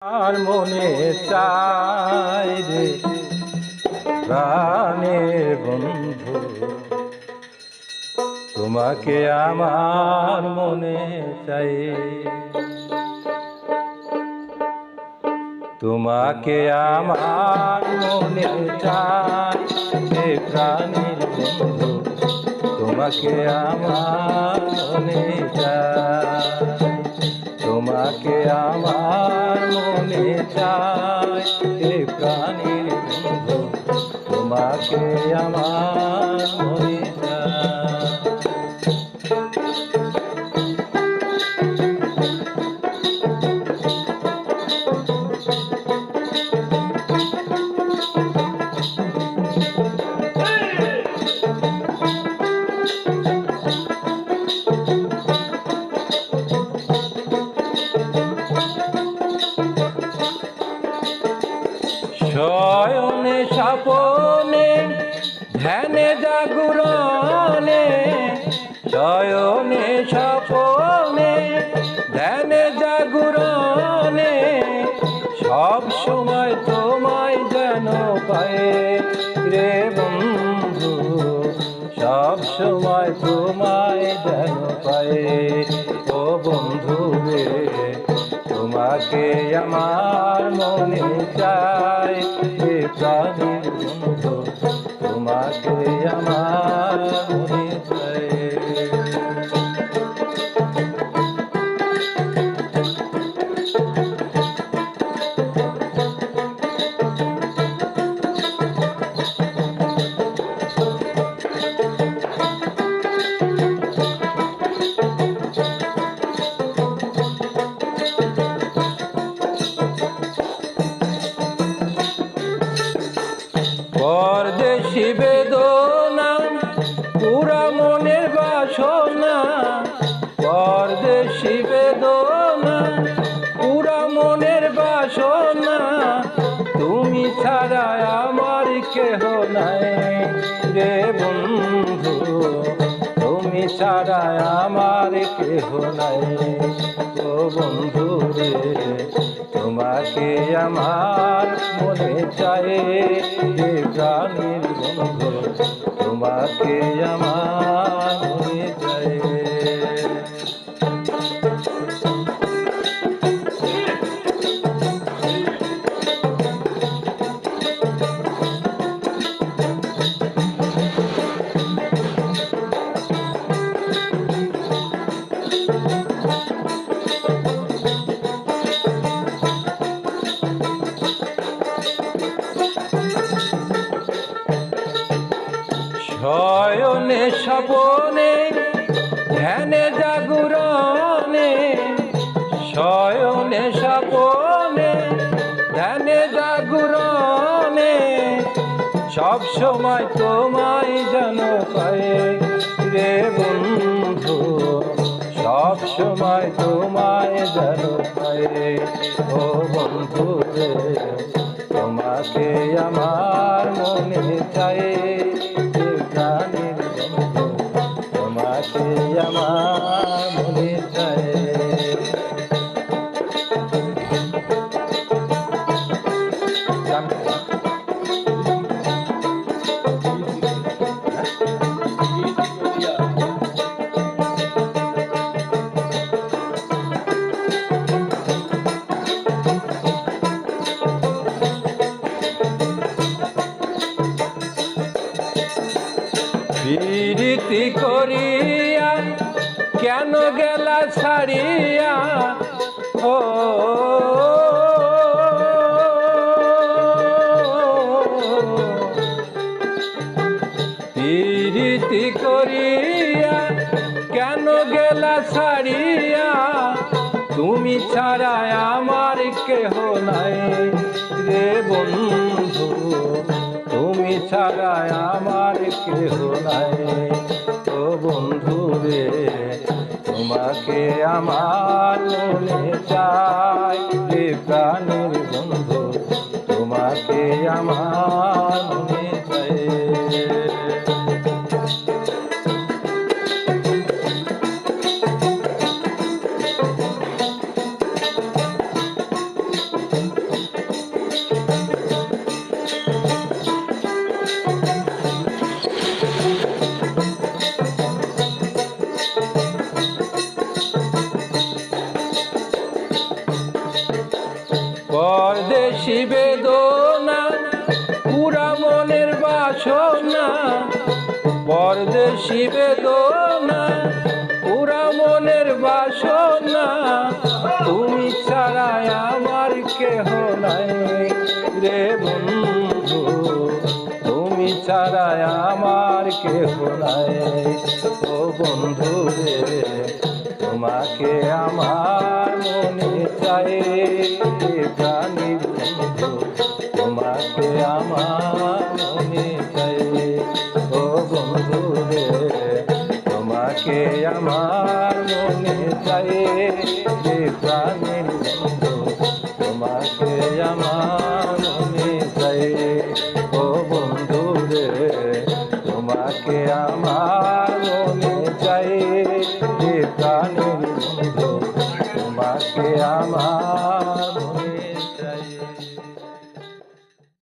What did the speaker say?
আর মনে চাই রে প্রাণের বন্ধু। তোমাকে আমার মনে চাই। তোমাকে আমার মনে চাই রে প্রাণের বন্ধু। তোমাকে আমার মনে চাই। তোমাকে আমার মনে চায় হে প্রাণীর তোমাকে আমার মনে চাই সময় তোমায় যেন পায়ে। ও বন্ধু রে, তোমাকে আমার মনে চাই হে বন্ধু, তোমাকে আমার মনে পরদেশি বেদনা পুরা মনের বাসনা, তুমি ছাড়া আমার কেহ নাই। রে বন্ধু, তুমি ছাড়া আমার কেহ নাই। ও বন্ধু রে, তোমাকে আমার মনে চাই হে প্রাণীর বন্ধু, তোমাকে আমার স্বপনে, ধ্যানে, জাগরণে, শয়নে, স্বপনে, ধ্যানে, জাগরণে, সব সময় তোমায় যেন পায়ে রে বন্ধু, সব সময় তোমায় যেন পায়ে ও বন্ধু রে, তোমাকে আমার মনে চাই। করিয়া কেন গেলা ছাড়িয়া? ও প্রীতি করিয়া কেন গেলা ছাড়িয়া? তুমি ছাড়া আমার কেহ নাই রে বন্ধু। তুমি ছাড়া আমার কেহ নাই। বন্ধু রে তোমাকে আমার মনে চাই। রে প্রাণের বন্ধু তোমাকে আমার মনে পরদেশি বেদনা পুরা মনের বাসনা, তুমি ছাড়া আমার কেহ নাই রে বন্ধু। তুমি ছাড়া আমার কেহ নাই। ও বন্ধু রে, তোমাকে আমার মনে চাই প্রাণী বন্ধু, তোমাকে আমার আমার মনে চাই যে প্রাণের তোমাকে আমার মনে চাই ও বন্ধু রে তোমাকে আমার